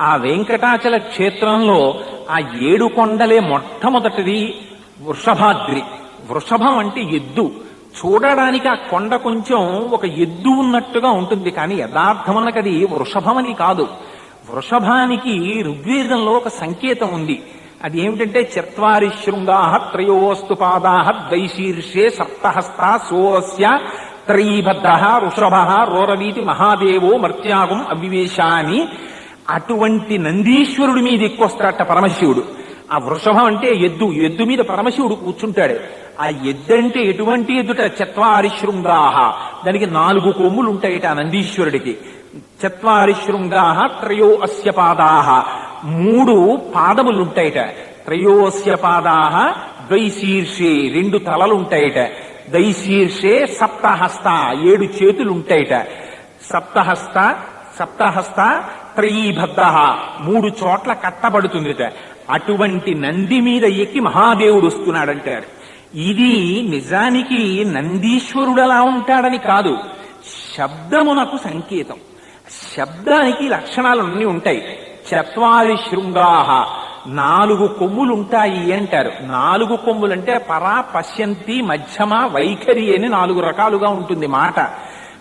ఆ వెంకటాచల క్షేత్రంలో ఆ ఏడు కొండలే మొట్టమొదటిది వృషభాద్రి. వృషభం అంటే ఎద్దు. చూడడానికి ఆ కొండ కొంచెం ఒక ఎద్దు ఉన్నట్టుగా ఉంటుంది కానీ యథార్థమనకు అది వృషభమని కాదు. వృషభానికి ఋగ్వేదంలో ఒక సంకేతం ఉంది. అది ఏమిటంటే చత్వారి శృంగా త్రయోస్తు పాదా ద్వైశీర్షే సప్తహస్త సోస్య త్రయీభద్ర వృషభ రోరవీతి మహాదేవో మర్త్యాగం అవివేశాని. అటువంటి నందీశ్వరుడి మీద ఎక్కువస్తాడట పరమశివుడు. ఆ వృషభం అంటే ఎద్దు ఎద్దు మీద పరమశివుడు కూర్చుంటాడు. ఆ ఎద్దు అంటే ఎటువంటి ఎద్దుట? చత్వారి శృంగాహ దానికి నాలుగు కొమ్ములు ఉంటాయట నందీశ్వరుడికి. చత్వారి శృంగాహ త్రయో అస్య పాదాహ మూడు పాదములు ఉంటాయట త్రయో అస్య పాదాహ ద్వైశీర్షే రెండు తలలు ఉంటాయట దైశీర్షే సప్తహస్త ఏడు చేతులు ఉంటాయట సప్తహస్త సప్తహస్త త్రయీభద్ర. మూడు చోట్ల కట్టబడుతుందిట. అటువంటి నంది మీద ఎక్కి మహాదేవుడు వస్తున్నాడంటారు ఇది నిజానికి నందీశ్వరుడు అలా ఉంటాడని కాదు. శబ్దమునకు సంకేతం. శబ్దానికి లక్షణాలు అన్ని ఉంటాయి. చత్వారి శృంగాహ నాలుగు కొమ్ములు ఉంటాయి అంటారు. నాలుగు కొమ్ములు అంటే పరా పశ్యంతి మధ్యమ వైఖరి అని నాలుగు రకాలుగా ఉంటుంది మాట.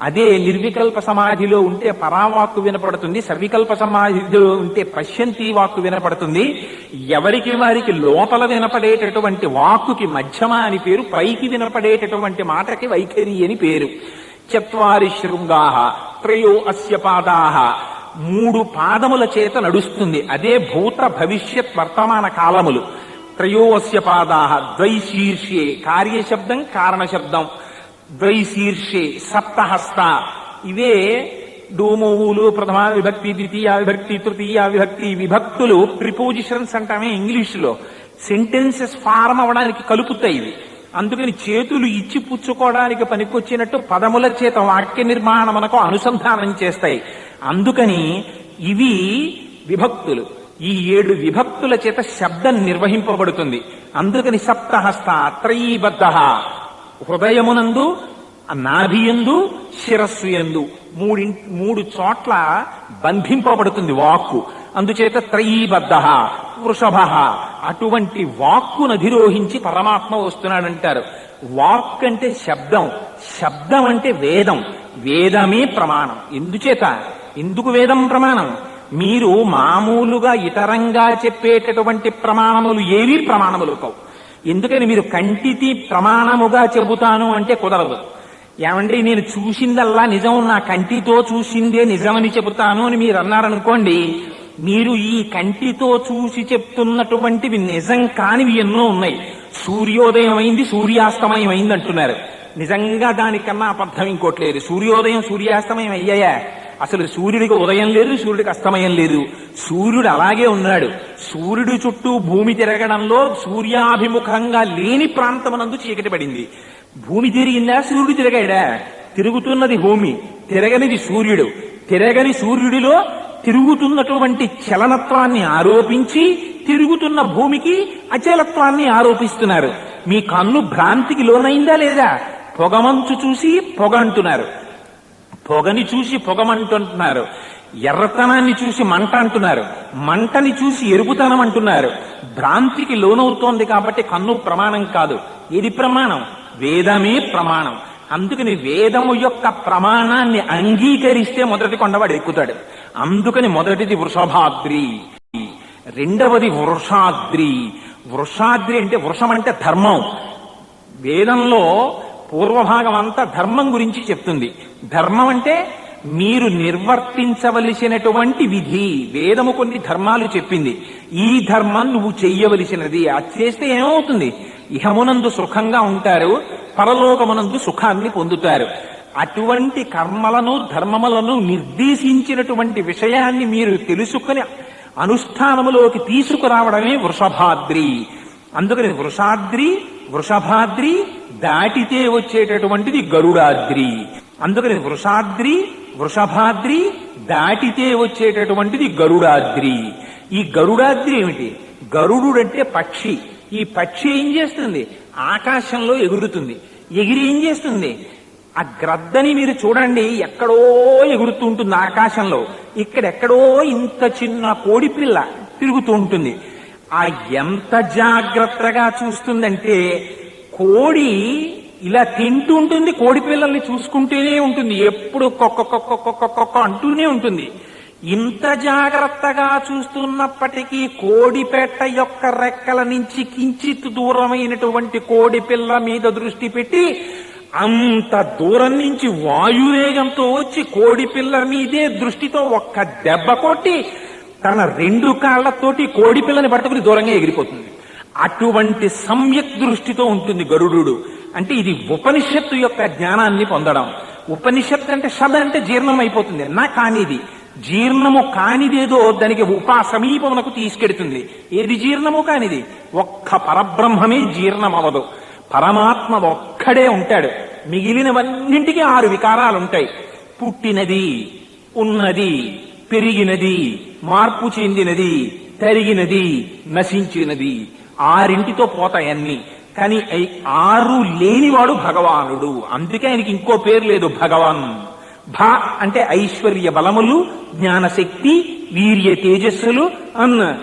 అదే నిర్వికల్ప సమాధిలో ఉంటే పరావాక్కు వినపడుతుంది సవికల్ప సమాధిలో ఉంటే పశ్యంతి వాక్కు వినపడుతుంది. ఎవరికి వారికి లోపల వినపడేటటువంటి వాక్కుకి మధ్యమ అని పేరు పైకి వినపడేటటువంటి మాటకి వైఖరి అని పేరు. చత్వారి శృంగాహ త్రయో అస్య పాదాహ. మూడు పాదముల చేత నడుస్తుంది. అదే భూత భవిష్యత్ వర్తమాన కాలములు. త్రయోస్య పాదాహ ద్వైశీర్ష్యే కార్యశబ్దం కారణశబ్దం ద్వైశీర్షే సప్తహస్త. ఇవే డోమోవులు ప్రథమ విభక్తి ద్వితీయ విభక్తి తృతీయ విభక్తి విభక్తులు ప్రిపోజిషన్స్ అంటామే ఇంగ్లీషులో. సెంటెన్సెస్ ఫార్మ్ అవడానికి కలుపుతాయి ఇవి. అందుకని చేతులు ఇచ్చి పుచ్చుకోవడానికి పనికొచ్చినట్టు పదముల చేత వాక్య నిర్మాణమునకు అనుసంధానం చేస్తాయి. అందుకని ఇవి విభక్తులు. ఈ ఏడు విభక్తుల చేత శబ్దం నిర్వహింపబడుతుంది. అందుకని సప్తహస్త త్రయీబద్ధ. హృదయమునందు నాభియందు శిరస్సు ఎందు మూడి మూడు చోట్ల బంధింపబడుతుంది వాక్కు. అందుచేత త్రయీబద్ధ వృషభ అటువంటి వాక్కును అధిరోహించి పరమాత్మ వస్తున్నాడంటారు. వాక్ అంటే శబ్దం శబ్దం అంటే వేదం. వేదమే ప్రమాణం. ఎందుచేత? ఎందుకు వేదం ప్రమాణం? మీరు మామూలుగా ఇతరంగా చెప్పేటటువంటి ప్రమాణములు ఏవి ప్రమాణములు కావు. ఎందుకని మీరు కంటితి ప్రమాణముగా చెబుతాను అంటే కుదరదు. ఏమండి నేను చూసిందల్లా నిజం నా కంటితో చూసిందే నిజమని చెబుతాను అని మీరు అన్నారనుకోండి మీరు ఈ కంటితో చూసి చెప్తున్నటువంటివి నిజం కానివి ఎన్నో ఉన్నాయి. సూర్యోదయం అయింది సూర్యాస్తమయం అయింది అంటున్నారు నిజంగా దానికన్నా అబద్ధం ఇంకోట్లేదు సూర్యోదయం సూర్యాస్తమయం అయ్యాయా? అసలు సూర్యుడికి ఉదయం లేదు సూర్యుడికి అస్తమయం లేదు. సూర్యుడు అలాగే ఉన్నాడు. సూర్యుడు చుట్టూ భూమి తిరగడంలో సూర్యాభిముఖంగా లేని ప్రాంతమునందు చీకటి పడింది. భూమి తిరిగిందా? సూర్యుడు తిరగాడా? తిరుగుతున్నది భూమి తిరగనిది సూర్యుడు. తిరగని సూర్యుడిలో తిరుగుతున్నటువంటి చలనత్వాన్ని ఆరోపించి తిరుగుతున్న భూమికి అచలత్వాన్ని ఆరోపిస్తున్నారు. మీ కన్ను భ్రాంతికి లోనైందా లేదా? పొగమంచు చూసి పొగ అంటున్నారు. పొగని చూసి పొగమంటుంటున్నారు. ఎర్రతనాన్ని చూసి మంట అంటున్నారు. మంటని చూసి ఎరుపుతనం అంటున్నారు. భ్రాంతికి లోనవుతోంది కాబట్టి కన్ను ప్రమాణం కాదు. ఇది ప్రమాణం? వేదమే ప్రమాణం. అందుకని వేదము యొక్క ప్రమాణాన్ని అంగీకరిస్తే మొదటి కొండవాడు ఎక్కుతాడు. అందుకని మొదటిది వృషభాద్రి. రెండవది వృషాద్రి. వృషాద్రి అంటే వృషం అంటే ధర్మం. వేదంలో పూర్వభాగం అంతా ధర్మం గురించి చెప్తుంది. ధర్మం అంటే మీరు నిర్వర్తించవలసినటువంటి విధి. వేదము కొన్ని ధర్మాలు చెప్పింది. ఈ ధర్మం నువ్వు చెయ్యవలసినది. అది చేస్తే ఏమవుతుంది? ఇహమునందు సుఖంగా ఉంటారు. పరలోకమునందు సుఖాన్ని పొందుతారు. అటువంటి కర్మలను ధర్మములను నిర్దేశించినటువంటి విషయాన్ని మీరు తెలుసుకుని అనుష్ఠానములోకి తీసుకురావడమే వృషభాద్రి. అందుకని వృషాద్రి వృషభాద్రి దాటితే వచ్చేటటువంటిది గరుడాద్రి. అందుకని వృషాద్రి వృషభాద్రి దాటితే వచ్చేటటువంటిది గరుడాద్రి. ఈ గరుడాద్రి ఏమిటి? గరుడు అంటే పక్షి. ఈ పక్షి ఏం చేస్తుంది? ఆకాశంలో ఎగురుతుంది. ఎగిరి ఏం చేస్తుంది? ఆ గ్రద్దని మీరు చూడండి ఎక్కడో ఎగురుతూ ఉంటుంది ఆకాశంలో. ఇక్కడెక్కడో ఇంత చిన్న కోడి పిల్ల తిరుగుతూ ఉంటుంది. ఆ ఎంత జాగ్రత్తగా చూస్తుందంటే కోడి ఇలా తింటూ ఉంటుంది కోడి పిల్లల్ని చూసుకుంటూనే ఉంటుంది ఎప్పుడు కొక్క కొక్క అంటూనే ఉంటుంది. ఇంత జాగ్రత్తగా చూస్తున్నప్పటికీ కోడిపెట్ట యొక్క రెక్కల నుంచి కించిత్ దూరమైనటువంటి కోడి పిల్ల మీద దృష్టి పెట్టి అంత దూరం నుంచి వాయువేగంతో వచ్చి కోడి పిల్ల మీదే దృష్టితో ఒక్క దెబ్బ కొట్టి తన రెండు కాళ్ళతోటి కోడి పిల్లని పట్టుకుని దూరంగా ఎగిరిపోతుంది. అటువంటి సమ్యక్ దృష్టితో ఉంటుంది గరుడు. అంటే ఇది ఉపనిషత్తు యొక్క జ్ఞానాన్ని పొందడం. ఉపనిషత్తు అంటే షద అంటే జీర్ణం అయిపోతుంది. నా కానిది. జీర్ణము కానిదేదో దానికి ఉపా సమీపమునకు తీసుకెడుతుంది. ఏది జీర్ణము కానిది? ఒక్క పరబ్రహ్మమే జీర్ణం అవదు పరమాత్మ ఒక్కడే ఉంటాడు. మిగిలినవన్నింటికి ఆరు వికారాలు ఉంటాయి పుట్టినది ఉన్నది పెరిగినది మార్పు చెందినది తరిగినది నశించినది. ఆరింటితో పోతాయన్నీ. కానీ ఆరు లేనివాడు భగవానుడు. అందుకే ఆయనకి ఇంకో పేరు లేదు భగవాన్. భ అంటే ఐశ్వర్య బలములు జ్ఞానశక్తి వీర్య తేజస్సులు అన్న.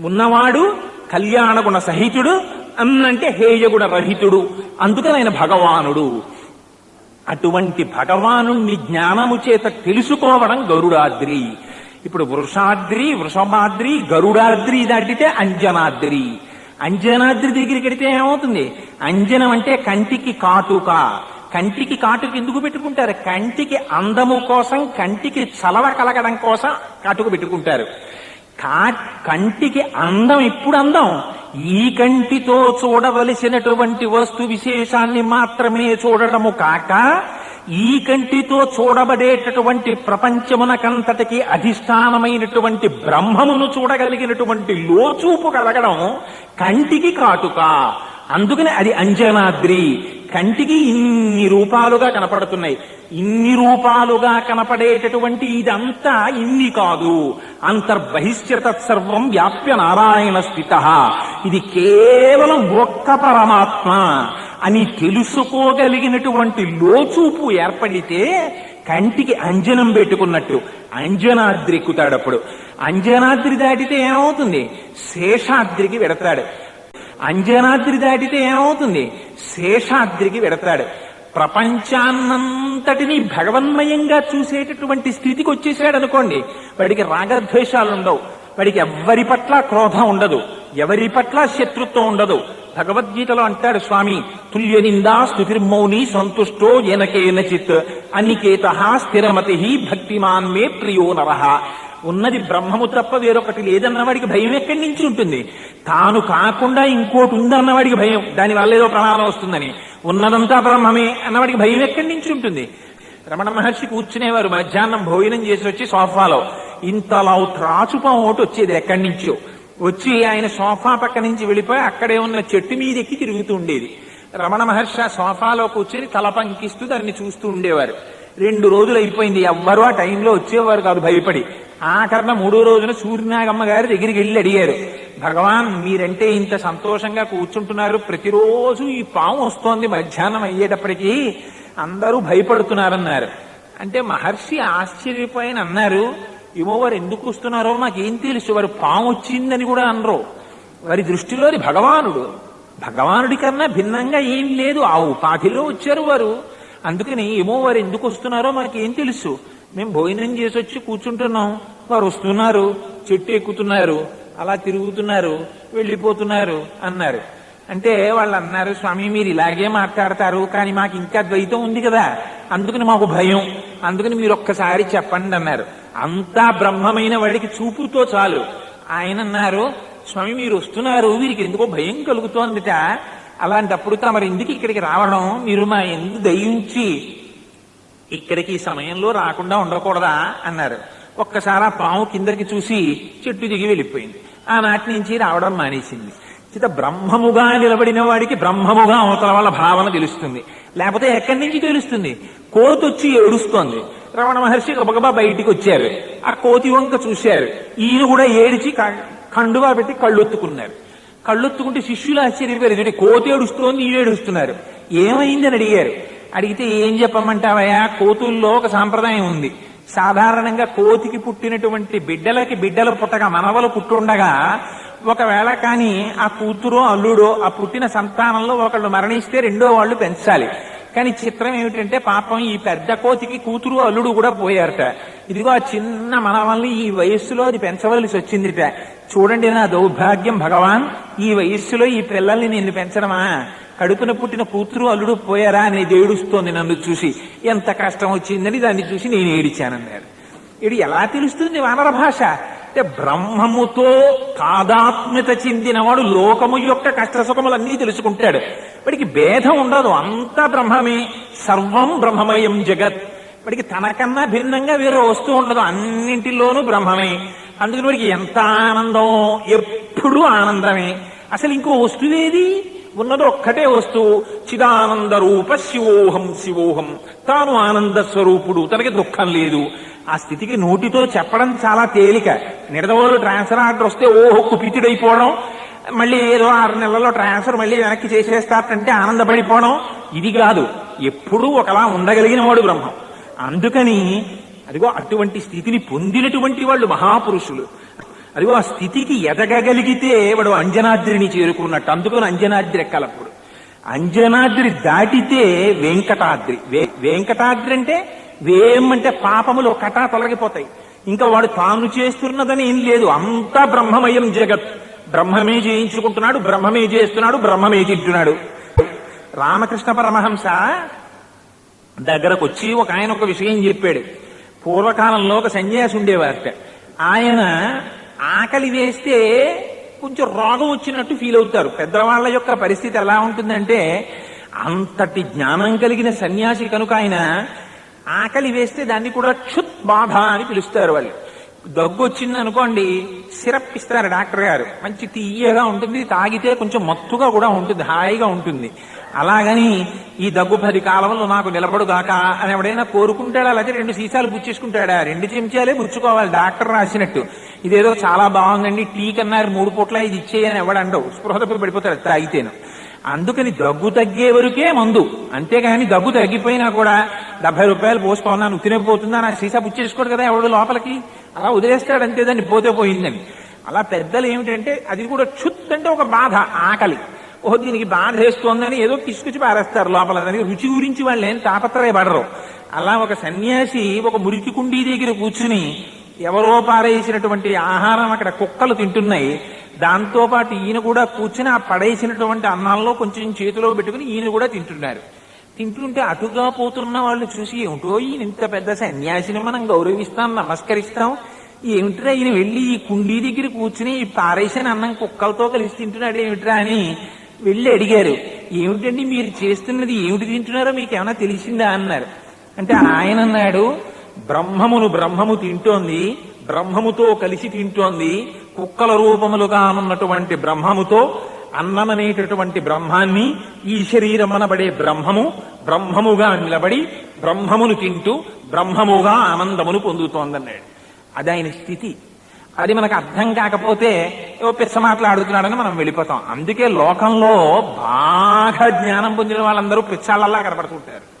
ఉన్నవాడు కళ్యాణ గుణ సహితుడు అన్నంటే హేయగుణ రహితుడు. అందుకని ఆయన భగవానుడు. అటువంటి భగవానుణ్ణి జ్ఞానము చేత తెలుసుకోవడం గరుడాద్రి. ఇప్పుడు వృషాద్రి వృషభాద్రి గరుడాద్రి దాటితే అంజనాద్రి. అంజనాద్రి దగ్గరికి వెడితే ఏమవుతుంది? అంజనం అంటే కంటికి కాటుక. కంటికి కాటుక ఎందుకు పెట్టుకుంటారు? కంటికి అందము కోసం కంటికి చలవ కలగడం కోసం కాటుక పెట్టుకుంటారు. కా కంటికి అందం ఇప్పుడు అందం. ఈ కంటితో చూడవలసినటువంటి వస్తు విశేషాన్ని మాత్రమే చూడటము కాక ఈ కంటితో చూడబడేటటువంటి ప్రపంచమునకంతటికి అధిష్టానమైనటువంటి బ్రహ్మమును చూడగలిగినటువంటి లోచూపు కలగడం కంటికి కాటుక. అందుకని అది అంజనాద్రి. కంటికి ఇన్ని రూపాలుగా కనపడుతున్నాయి. ఇన్ని రూపాలుగా కనపడేటటువంటి ఇదంతా ఇన్ని కాదు. అంతర్బహిష్యత సర్వం వ్యాప్య నారాయణ స్థిత. ఇది కేవలం ఒక్క పరమాత్మ. అని తెలుసుకోగలిగినటువంటి లోచూపు ఏర్పడితే కంటికి అంజనం పెట్టుకున్నట్టు అంజనాద్రి ఎక్కుతాడు అప్పుడు. అంజనాద్రి దాటితే ఏమవుతుంది? శేషాద్రికి వెడతాడు. అంజనాద్రి దాటితే ఏమవుతుంది? శేషాద్రికి వెడతాడు. ప్రపంచాన్నంతటినీ భగవన్మయంగా చూసేటటువంటి స్థితికి వచ్చేసాడు అనుకోండి వాడికి రాగద్వేషాలు ఉండవు వాడికి ఎవ్వరి పట్ల క్రోధం ఉండదు. ఎవరి పట్ల శత్రుత్వం ఉండదు. భగవద్గీతలో అంటాడు స్వామి తుల్య నిందా స్థుతిర్మౌని సంతుష్టో ఎనకేనచిత్ అనికేత స్థిరమతి భక్తిమాన్ మే ప్రియో నరహ ఉన్నది బ్రహ్మము తప్ప వేరొకటి లేదన్నవాడికి భయం ఎక్కడి నుంచి ఉంటుంది? తాను కాకుండా ఇంకోటి ఉందన్నవాడికి భయం. దాని వల్ల ఏదో ప్రమాదం వస్తుందని. ఉన్నదంతా బ్రహ్మమే అన్నవాడికి భయం ఎక్కడి నుంచి ఉంటుంది? రమణ మహర్షి కూర్చునేవారు. మధ్యాహ్నం భోజనం చేసి వచ్చి సోఫాలో. ఇంతలా త్రాచుపం ఒకటి వచ్చేది ఎక్కడి నుంచో? వచ్చి ఆయన సోఫా పక్క నుంచి వెళ్ళిపోయి అక్కడే ఉన్న చెట్టు మీద ఎక్కి తిరుగుతూ ఉండేది. రమణ మహర్షి ఆ సోఫాలో కూర్చొని తల పంకిస్తూ దాన్ని చూస్తూ ఉండేవారు. రెండు రోజులు అయిపోయింది. ఎవ్వరూ ఆ టైంలో వచ్చేవారు కాదు భయపడి. ఆఖరణ మూడో రోజున సూర్యనాగమ్మ గారి దగ్గరికి వెళ్ళి అడిగారు. భగవాన్ మీరంటే ఇంత సంతోషంగా కూర్చుంటున్నారు. ప్రతిరోజు ఈ పాము వస్తోంది మధ్యాహ్నం అయ్యేటప్పటికీ అందరూ భయపడుతున్నారన్నారు. అంటే మహర్షి ఆశ్చర్యపోయిన అన్నారు ఏమో వారు ఎందుకు వస్తున్నారో మాకేం తెలుసు. వారు పాము వచ్చిందని కూడా అనరు. వారి దృష్టిలో భగవానుడు భగవానుడి కన్నా భిన్నంగా ఏం లేదు. ఆ ఉపాధిలో వచ్చారు వారు. అందుకని ఏమో వారు ఎందుకు వస్తున్నారో మనకేం తెలుసు. మేము భోజనం చేసి వచ్చి కూర్చుంటున్నాం. వారు వస్తున్నారు చెట్టు ఎక్కుతున్నారు అలా తిరుగుతున్నారు వెళ్ళిపోతున్నారు అన్నారు. అంటే వాళ్ళు అన్నారు స్వామి మీరు ఇలాగే మాట్లాడతారు కానీ మాకు ఇంకా ద్వైతం ఉంది కదా. అందుకని మాకు భయం. అందుకని మీరు ఒక్కసారి చెప్పండి అన్నారు. అంతా బ్రహ్మమైన వాడికి చూపుతో చాలు. ఆయన అన్నారు స్వామి మీరు వస్తున్నారు వీరికి ఎందుకో భయం కలుగుతోందిట. అలాంటప్పుడు తమరు ఎందుకు ఇక్కడికి రావడం? మీరు మా ఎందుకు దయించి ఇక్కడికి ఈ సమయంలో రాకుండా ఉండకూడదా? అన్నారు. ఒక్కసారి ఆ పాము కిందకి చూసి చెట్టు దిగి వెళ్ళిపోయింది. ఆనాటి నుంచి రావడం మానేసింది. చిత బ్రహ్మముగా నిలబడిన వాడికి బ్రహ్మముగా అవతల వాళ్ళ భావన తెలుస్తుంది. లేకపోతే ఎక్కడి నుంచి తెలుస్తుంది? కోతొచ్చి వచ్చి ఏడుస్తోంది. రమణ మహర్షి గబగబా బయటికి వచ్చారు. ఆ కోతి వంక చూశారు. ఈయన కూడా ఏడిచి కండువా పెట్టి కళ్ళొత్తుకున్నారు. కళ్ళొత్తుకుంటే శిష్యులు ఆశ్చర్యపోయారు. కోతి ఏడుస్తోంది ఈయన ఏడుస్తున్నారు. ఏమైందని? అడిగారు. అడిగితే ఏం చెప్పమంటావయ్యా? కోతుల్లో ఒక సాంప్రదాయం ఉంది. సాధారణంగా కోతికి పుట్టినటువంటి బిడ్డలకి బిడ్డలు పుట్టగా మనవలు పుట్టుండగా ఒకవేళ కానీ ఆ కూతురో అల్లుడో ఆ పుట్టిన సంతానంలో ఒకళ్ళు మరణిస్తే రెండో వాళ్ళు పెంచాలి. కానీ చిత్రం ఏమిటంటే పాపం ఈ పెద్ద కోతికి కూతురు అల్లుడు కూడా పోయారట. ఇదిగో ఆ చిన్న వల్ల ఈ వయస్సులో అది పెంచవలసి వచ్చిందిట. చూడండి నా దౌర్భాగ్యం భగవాన్ ఈ వయస్సులో ఈ పిల్లల్ని నేను పెంచడమా? కడుపున పుట్టిన కూతురు అల్లుడు పోయారా అని ఏడుస్తోంది నన్ను చూసి. ఎంత కష్టం వచ్చిందని దాన్ని చూసి నేను ఏడిచానన్నారు ఇది ఎలా తెలుస్తుంది వానర భాష? అంటే బ్రహ్మముతో తాదాత్మ్యత చెందినవాడు లోకము యొక్క కష్ట సుఖములన్నీ తెలుసుకుంటాడు. వాడికి భేదం ఉండదు. అంతా బ్రహ్మమే. సర్వం బ్రహ్మమయం జగత్. వాడికి తనకన్నా భిన్నంగా వేరే వస్తువు ఉండదు. అన్నింటిలోనూ బ్రహ్మమే. అందుకని వాడికి ఎంత ఆనందం? ఎప్పుడూ ఆనందమే. అసలు ఇంకో వస్తువేది ఉన్నది ఒక్కటే వస్తువు. చిదానంద రూప శివోహం శివోహం. తాను ఆనంద స్వరూపుడు తనకి దుఃఖం లేదు. ఆ స్థితికి నోటితో చెప్పడం చాలా తేలిక. నిడదవోలు ట్రాన్స్ఫర్ ఆర్డర్ వస్తే ఓహో కుపితుడైపోవడం. మళ్ళీ ఏదో ఆరు నెలల్లో ట్రాన్స్ఫర్ మళ్ళీ వెనక్కి చేసేస్తారంటే ఆనందపడిపోవడం. ఇది కాదు. ఎప్పుడూ ఒకలా ఉండగలిగిన వాడు బ్రహ్మం. అందుకని అదిగో అటువంటి స్థితిని పొందినటువంటి వాళ్ళు మహాపురుషులు. అదిగో ఆ స్థితికి ఎదగగలిగితే వాడు అంజనాద్రిని చేరుకున్నట్టు. అందుకని అంజనాద్రి ఎక్కలప్పుడు అంజనాద్రి దాటితే వెంకటాద్రి. వే- వెంకటాద్రి అంటే వేం అంటే పాపములు కటా తొలగిపోతాయి. ఇంకా వాడు తాను చేస్తున్నదని ఏం లేదు. అంతా బ్రహ్మమయం జగత్. బ్రహ్మమే చేయించుకుంటున్నాడు బ్రహ్మమే చేస్తున్నాడు బ్రహ్మమే తింటున్నాడు రామకృష్ణ పరమహంస దగ్గరకు వచ్చి ఒక ఆయన ఒక విషయం చెప్పాడు. పూర్వకాలంలో ఒక సన్యాసి ఉండేవారట. ఆయన ఆకలి వేస్తే కొంచెం రోగం వచ్చినట్టు ఫీల్ అవుతారు. పెద్దవాళ్ళ యొక్క పరిస్థితి ఎలా ఉంటుందంటే అంతటి జ్ఞానం కలిగిన సన్యాసి కనుక ఆయన ఆకలి వేస్తే దాన్ని కూడా క్షుత్ బాధ అని పిలుస్తారు వాళ్ళు. దగ్గు వచ్చింది అనుకోండి సిరప్ ఇస్తారు డాక్టర్ గారు. మంచి తీయగా ఉంటుంది తాగితే కొంచెం మత్తుగా కూడా ఉంటుంది హాయిగా ఉంటుంది. అలాగని ఈ దగ్గు పది కాలంలో నాకు నిలబడు కాక అని ఎవడైనా కోరుకుంటాడా? లేకపోతే రెండు సీసాలు పుచ్చేసుకుంటాడా రెండు చెంచాలే పుచ్చుకోవాలి డాక్టర్ రాసినట్టు. ఇదేదో చాలా బాగుందండి. టీ కన్నారు మూడు పూట్ల ఇది ఇచ్చేయని ఎవడండవు స్పృహ తప్పి పడిపోతారు తాగితేను. అందుకని దగ్గు తగ్గే వరకే మందు. అంతేగాని దగ్గు తగ్గిపోయినా కూడా డెబ్బై రూపాయలు పోసుకున్నాను తినకపోతుందా నా సీసా పుచ్చేసుకోడు కదా ఎవడు లోపలికి? అలా వదిలేస్తాడు అంతే దాన్ని పోతే పోయిందని. అలా పెద్దలు ఏమిటంటే అది కూడా చుత్ అంటే ఒక బాధ ఆకలి. ఓహో దీనికి బాధ వేస్తోందని ఏదో కిసుకుచి పారేస్తారు లోపల. దానికి రుచి గురించి వాళ్ళు ఏం తాపత్రయపడరు. అలా ఒక సన్యాసి ఒక మురికి కుండీ దగ్గర కూర్చుని ఎవరో పారేసినటువంటి ఆహారం అక్కడ కుక్కలు తింటున్నాయి. దాంతో పాటు ఈయన కూడా కూర్చుని ఆ పడేసినటువంటి అన్నాల్లో కొంచెం చేతిలో పెట్టుకుని ఈయన కూడా తింటున్నారు. తింటుంటే అటుగా పోతున్న వాళ్ళు చూసి ఏమిటో ఈయన ఇంత పెద్ద సన్యాసిని మనం గౌరవిస్తాం నమస్కరిస్తాం. ఏమిట్రా ఈయన వెళ్ళి ఈ కుండీ దగ్గర కూర్చుని ఈ పారేసిన అన్నం కుక్కలతో కలిసి తింటున్నాడు ఏమిట్రా అని వెళ్ళి అడిగారు. ఏమిటండి మీరు చేస్తున్నది ఏమిటి తింటున్నారో మీకు ఏమైనా తెలిసిందా అన్నారు. అంటే ఆయన అన్నాడు బ్రహ్మమును బ్రహ్మము తింటోంది బ్రహ్మముతో కలిసి తింటోంది కుక్కల రూపములుగా ఉన్నటువంటి బ్రహ్మముతో అన్నమనేటటువంటి బ్రహ్మాన్ని ఈ శరీరం అనబడే బ్రహ్మము బ్రహ్మముగా నిలబడి బ్రహ్మమును తింటూ బ్రహ్మముగా ఆనందమును పొందుతోందన్నాడు. అది ఆయన స్థితి. అది మనకు అర్థం కాకపోతే ఓ పిచ్చ మాట్లాడుతున్నాడని మనం వెళ్ళిపోతాం. అందుకే లోకంలో బాగా జ్ఞానం పొందిన వాళ్ళందరూ పిచ్చాలల్లా కనపడుతుంటారు.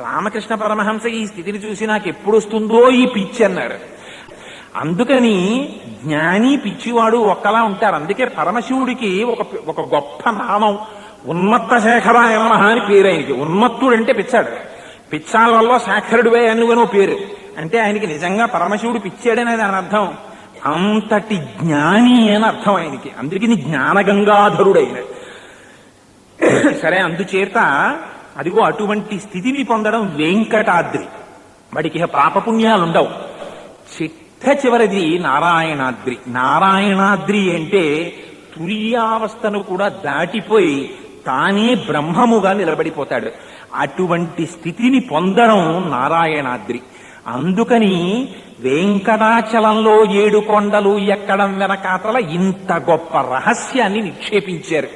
రామకృష్ణ పరమహంస ఈ స్థితిని చూసి నాకు ఎప్పుడు వస్తుందో ఈ పిచ్చి అన్నారు. అందుకని జ్ఞాని పిచ్చివాడు ఒక్కలా ఉంటారు అందుకే పరమశివుడికి ఒక ఒక గొప్ప నామం ఉన్మత్త శేఖరాయ నమహ అని పేరు ఆయనకి ఉన్మత్తుడు అంటే పిచ్చాడు. పిచ్చాల వల్ల శాఖరుడివే అనుగనో పేరు. అంటే ఆయనకి నిజంగా పరమశివుడు పిచ్చాడనే దాని అర్థం. అంతటి జ్ఞాని అని అర్థం ఆయనకి. అందుకని జ్ఞానగంగాధరుడైన. సరే అందుచేత అదిగో అటువంటి స్థితిని పొందడం వెంకటాద్రి. వాడికి పాపపుణ్యాలు ఉండవు చిట్ట చివరిది నారాయణాద్రి. నారాయణాద్రి అంటే తుల్యావస్థను కూడా దాటిపోయి తానే బ్రహ్మముగా నిలబడిపోతాడు. అటువంటి స్థితిని పొందడం నారాయణాద్రి. అందుకని వెంకటాచలంలో ఏడు కొండలు ఎక్కడం వెనకాతల ఇంత గొప్ప రహస్యాన్ని నిక్షేపించారు.